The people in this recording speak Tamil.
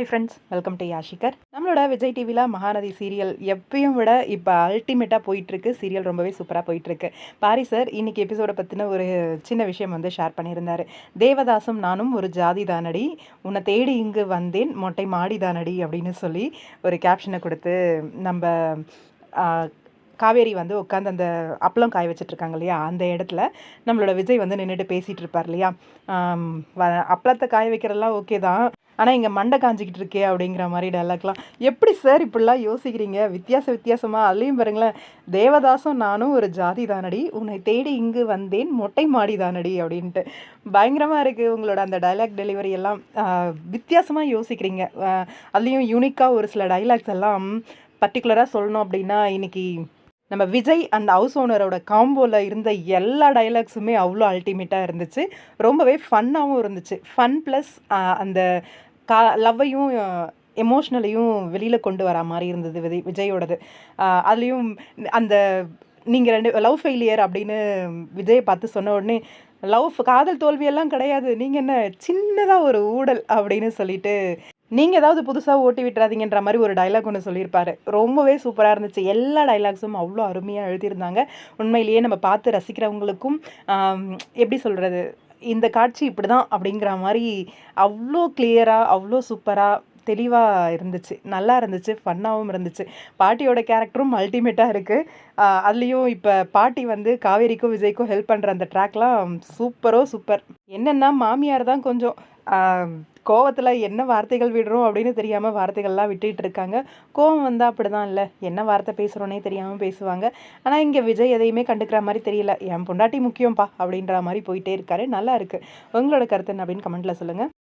ஹை ஃப்ரெண்ட்ஸ் வெல்கம் டு யாஷிகர் நம்மளோட விஜய் டிவியில் மகாநதி சீரியல் எப்பயும் விட இப்போ அல்டிமேட்டாக போயிட்டுருக்கு. சீரியல் ரொம்பவே சூப்பராக போயிட்டுருக்கு. பாரி சார் இன்னைக்கு எபிசோடை பற்றின ஒரு சின்ன விஷயம் வந்து ஷேர் பண்ணியிருந்தார். தேவதாசும் நானும் ஒரு ஜாதி தானடி. உன்னை தேடி இங்கு வந்தேன். மொட்டை மாடி தானடி அப்படின்னு சொல்லி ஒரு கேப்ஷனை கொடுத்து நம்ம காவேரி வந்து உட்காந்து அந்த அப்பளம் காய வச்சுட்ருக்காங்க இல்லையா? அந்த இடத்துல நம்மளோட விஜய் வந்து நின்றுட்டு பேசிகிட்டு இருப்பார் இல்லையா வ- அப்பளத்தை காய வைக்கிறதெல்லாம் ஓகே தான். ஆனால் இங்கே மண்டை காஞ்சிக்கிட்டு இருக்கே அப்படிங்கிற மாதிரி டைலாக்லாம் எப்படி சார் இப்படிலாம் யோசிக்கிறீங்க? வித்தியாச வித்தியாசமாக அதுலேயும் பாருங்களேன் தேவதாசும் நானும் ஒரு ஜாதி தானடி. உன்னை தேடி இங்கு வந்தேன் மொட்டை மாடி தானடி அப்படின்ட்டு. பயங்கரமாக இருக்குது உங்களோட அந்த டைலாக் டெலிவரி எல்லாம். வித்தியாசமாக யோசிக்கிறீங்க. அதுலேயும் யூனிக்காக ஒரு சில டைலாக்ஸ் எல்லாம் பர்டிகுலராக சொல்லணும் அப்படின்னா இன்றைக்கி நம்ம விஜய் அந்த ஹவுஸ் ஓனரோட காம்போவில் இருந்த எல்லா டைலாக்ஸுமே அவ்வளோ அல்டிமேட்டாக இருந்துச்சு. ரொம்பவே ஃபன்னாகவும் இருந்துச்சு. ஃபன் ப்ளஸ் அந்த கா லவ்வையும் எமோஷ்னலையும் வெளியில் கொண்டு வர மாதிரி இருந்தது விஜய் விஜயோடது. அதுலேயும் அந்த நீங்கள் ரெண்டு லவ் ஃபெயிலியர் அப்படின்னு விஜயை பார்த்து சொன்ன உடனே லவ் காதல் தோல்வியெல்லாம் கிடையாது. நீங்கள் என்ன சின்னதாக ஒரு ஊடல் அப்படின்னு சொல்லிட்டு நீங்கள் ஏதாவது புதுசாக ஓட்டி விட்டுறாதீங்கன்ற மாதிரி ஒரு டைலாக் ஒன்று சொல்லியிருப்பாரு. ரொம்பவே சூப்பராக இருந்துச்சு. எல்லா டைலாக்ஸும் அவ்வளோ அருமையாக எழுதியிருந்தாங்க. உண்மையிலேயே நம்ம பார்த்து ரசிக்கிறவங்களுக்கும் எப்படி சொல்கிறது இந்த காட்சி இப்படி தான் அப்படிங்கிற மாதிரி அவ்வளோ கிளியராக அவ்வளோ சூப்பராக தெளிவாக இருந்துச்சு. நல்லா இருந்துச்சு. ஃபன்னாகவும் இருந்துச்சு. பாட்டியோட கேரக்டரும் அல்டிமேட்டாக இருக்குது அதுலேயும் இப்போ பாட்டி வந்து காவேரிக்கும் விஜய்க்கும் ஹெல்ப் பண்ணுற அந்த ட்ராக்லாம் சூப்பரோ சூப்பர் என்னென்னா மாமியார் தான் கொஞ்சம் கோவத்தில் என்ன வார்த்தைகள் விடுறோம் அப்படின்னு தெரியாமல் வார்த்தைகள்லாம் விட்டுட்டு இருக்காங்க. கோவம் வந்தால் அப்படி தான் இல்லை. என்ன வார்த்தை பேசுகிறோன்னே தெரியாமல் பேசுவாங்க. ஆனால் இங்கே விஜய் எதையுமே கண்டுக்கிற மாதிரி தெரியல. என் பொண்டாட்டி முக்கியம்ப்பா அப்படின்ற மாதிரி போயிட்டே இருக்காரு. நல்லா இருக்குது உங்களோட கருத்து அப்படின்னு கமெண்ட்டில் சொல்லுங்கள்